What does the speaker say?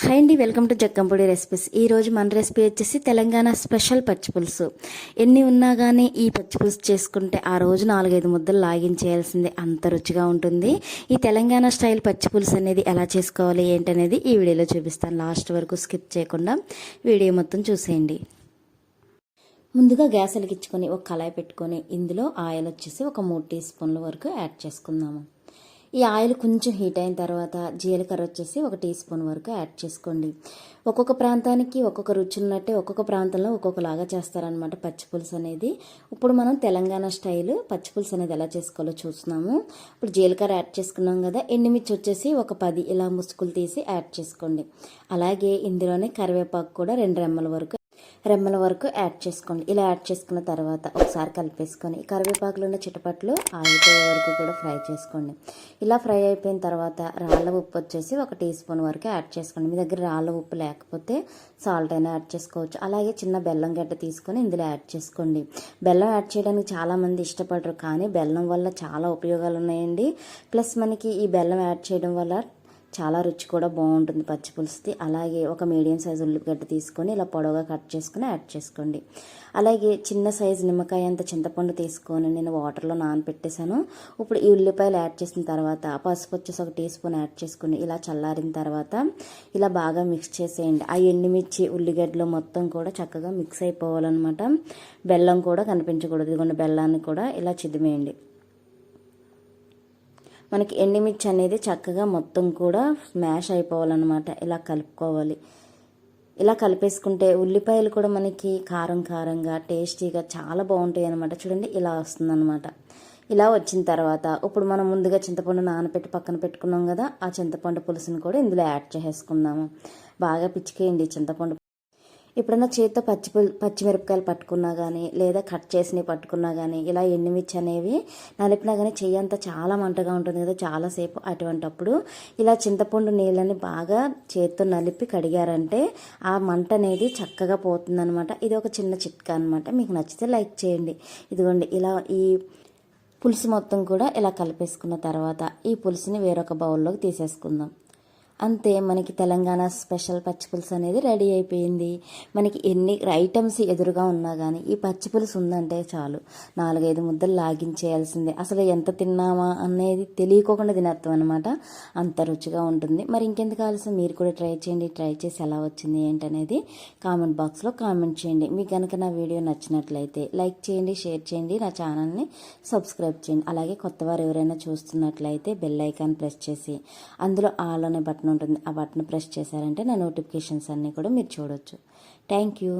Hi అండి welcome to జక్కంపొడి recipes. ఈ రోజు మన రెసిపీ వచ్చేసి తెలంగాణ స్పెషల్ పచ్చి పులుసు. ఎన్ని ఉన్నా కానీ ఈ పచ్చి పులుసు చేసుకుంటే ఆ రోజు నాలుగైదు ముద్దలు లాగించేయాల్సిందే. అంత రుచిగా ఉంటుంది. ఈ తెలంగాణ స్టైల్ పచ్చి పులుసు అనేది ఎలా చేసుకోవాలి ఏంటనేది ఈ వీడియోలో చూపిస్తాను. లాస్ట్ వరకు స్కిప్ చేయకుండా వీడియో మొత్తం చూసేయండి. ముందుగా గ్యాస్ వెలిగించుకొని ఒక కళాయి పెట్టుకొని ఇందులో ఆయిల్ వచ్చేసి ఒక మూడు టీ స్పూన్ల వరకు యాడ్ చేసుకుందాము. ఈ ఆయిల్ కొంచెం హీట్ అయిన తర్వాత జీలకర్ర వచ్చేసి ఒక టీ స్పూన్ వరకు యాడ్ చేసుకోండి. ఒక్కొక్క ప్రాంతానికి ఒక్కొక్క రుచి ఉన్నట్టే ఒక్కొక్క ప్రాంతంలో ఒక్కొక్కలాగా చేస్తారనమాట పచ్చి పులుసు అనేది. ఇప్పుడు మనం తెలంగాణ స్టైల్ పచ్చి పులుసు అనేది ఎలా చేసుకోవాలో చూస్తున్నాము. ఇప్పుడు జీలకర్ర యాడ్ చేసుకున్నాం కదా ఎండుమిర్చి వచ్చేసి ఒక పది ఇలా ముసుగులు తీసి యాడ్ చేసుకోండి. అలాగే ఇందులోనే కరివేపాకు కూడా రెండు రెమ్మల వరకు రెమ్మల వరకు యాడ్ చేసుకోండి. ఇలా యాడ్ చేసుకున్న తర్వాత ఒకసారి కలిపేసుకొని కరివేపాకులు ఉన్న చిటపట్లు ఆగిపోయే వరకు కూడా ఫ్రై చేసుకోండి. ఇలా ఫ్రై అయిపోయిన తర్వాత రాళ్ళ ఉప్పు వచ్చేసి ఒక టీ స్పూన్ వరకు యాడ్ చేసుకోండి. మీ దగ్గర రాళ్ళ ఉప్పు లేకపోతే సాల్ట్ అయినా యాడ్ చేసుకోవచ్చు. అలాగే చిన్న బెల్లం గడ్డ తీసుకొని ఇందులో యాడ్ చేసుకోండి. బెల్లం యాడ్ చేయడానికి చాలామంది ఇష్టపడరు కానీ బెల్లం వల్ల చాలా ఉపయోగాలు ఉన్నాయండి ప్లస్ మనకి ఈ బెల్లం యాడ్ చేయడం వల్ల చాలా రుచి కూడా బాగుంటుంది పచ్చి పులుసుది. అలాగే ఒక మీడియం సైజు ఉల్లిగడ్డ తీసుకొని ఇలా పొడవుగా కట్ చేసుకుని యాడ్ చేసుకోండి. అలాగే చిన్న సైజు నిమ్మకాయ అంత చింతపండు తీసుకొని నేను వాటర్లో నానబెట్టేశాను ఇప్పుడు ఈ ఉల్లిపాయలు యాడ్ చేసిన తర్వాత పసుపు వచ్చేసి ఒక టీ స్పూన్ యాడ్ చేసుకుని ఇలా చల్లారిన తర్వాత ఇలా బాగా మిక్స్ చేసేయండి. ఆ ఎండుమిర్చి ఉల్లిగడ్డలు మొత్తం కూడా చక్కగా మిక్స్ అయిపోవాలన్నమాట. బెల్లం కూడా కనిపించకూడదు. ఇదిగోండి బెల్లాన్ని కూడా ఇలా చిదిమేయండి. మనకి ఎండుమిర్చి అనేది చక్కగా మొత్తం కూడా స్మాష్ అయిపోవాలన్నమాట. ఇలా కలుపుకోవాలి. ఇలా కలిపేసుకుంటే ఉల్లిపాయలు కూడా మనకి కారం కారంగా టేస్టీగా చాలా బాగుంటాయి అనమాట చూడండి ఇలా వస్తుందన్నమాట. ఇలా వచ్చిన తర్వాత ఇప్పుడు మనం ముందుగా చింతపండు నానబెట్టి పక్కన పెట్టుకున్నాం కదా ఆ చింతపండు పులుసుని కూడా ఇందులో యాడ్ చేసేసుకుందాము. బాగా పిచ్చికేయండి చింతపండు ఎప్పుడన్నా చేతితో పచ్చి పచ్చిమిరపకాయలు పట్టుకున్నా కానీ లేదా కట్ చేసినవి పట్టుకున్నా కానీ ఇలా ఎండుమిర్చి అనేవి నలిపినా కానీ చెయ్యి అంతా చాలా మంటగా ఉంటుంది కదా చాలాసేపు అటువంటప్పుడు. ఇలా చింతపండు నీళ్ళని బాగా చేతితో నలిపి కడిగారంటే ఆ మంట అనేది చక్కగా పోతుందనమాట ఇది ఒక చిన్న చిట్కా అనమాట మీకు నచ్చితే లైక్ చేయండి. ఇదిగోండి ఇలా ఈ పులుసు మొత్తం కూడా ఇలా కలిపేసుకున్న తర్వాత ఈ పులుసుని వేరొక బౌల్లోకి తీసేసుకుందాం. అంతే మనకి తెలంగాణ స్పెషల్ పచ్చి పులుసు అనేది రెడీ అయిపోయింది. మనకి ఎన్ని ఐటమ్స్ ఎదురుగా ఉన్నా కానీ ఈ పచ్చి పులుసు ఉందంటే చాలు. నాలుగైదు ముద్దలు లాగించేయాల్సిందే అసలు ఎంత తిన్నామా అనేది తెలియకోకుండా తినేస్తాం అనమాట అంత రుచిగా ఉంటుంది. మరి ఇంకెందుకు ఆలస్యం? మీరు కూడా ట్రై చేయండి. ట్రై చేసి ఎలా వచ్చింది ఏంటనేది కామెంట్ బాక్స్లో కామెంట్ చేయండి. మీకు కనుక నా వీడియో నచ్చినట్లయితే లైక్ చేయండి షేర్ చేయండి నా ఛానల్ని సబ్స్క్రైబ్ చేయండి. అలాగే కొత్తవారు ఎవరైనా చూస్తున్నట్లయితే బెల్ ఐకాన్ ప్రెస్ చేసి అందులో ఆల్ అనే బటన్ బటన్ ఉంటుంది. ఆ బటన్ ప్రెస్ చేశారంటే నా నోటిఫికేషన్స్ అన్నీ కూడా మీరు చూడొచ్చు. Thank you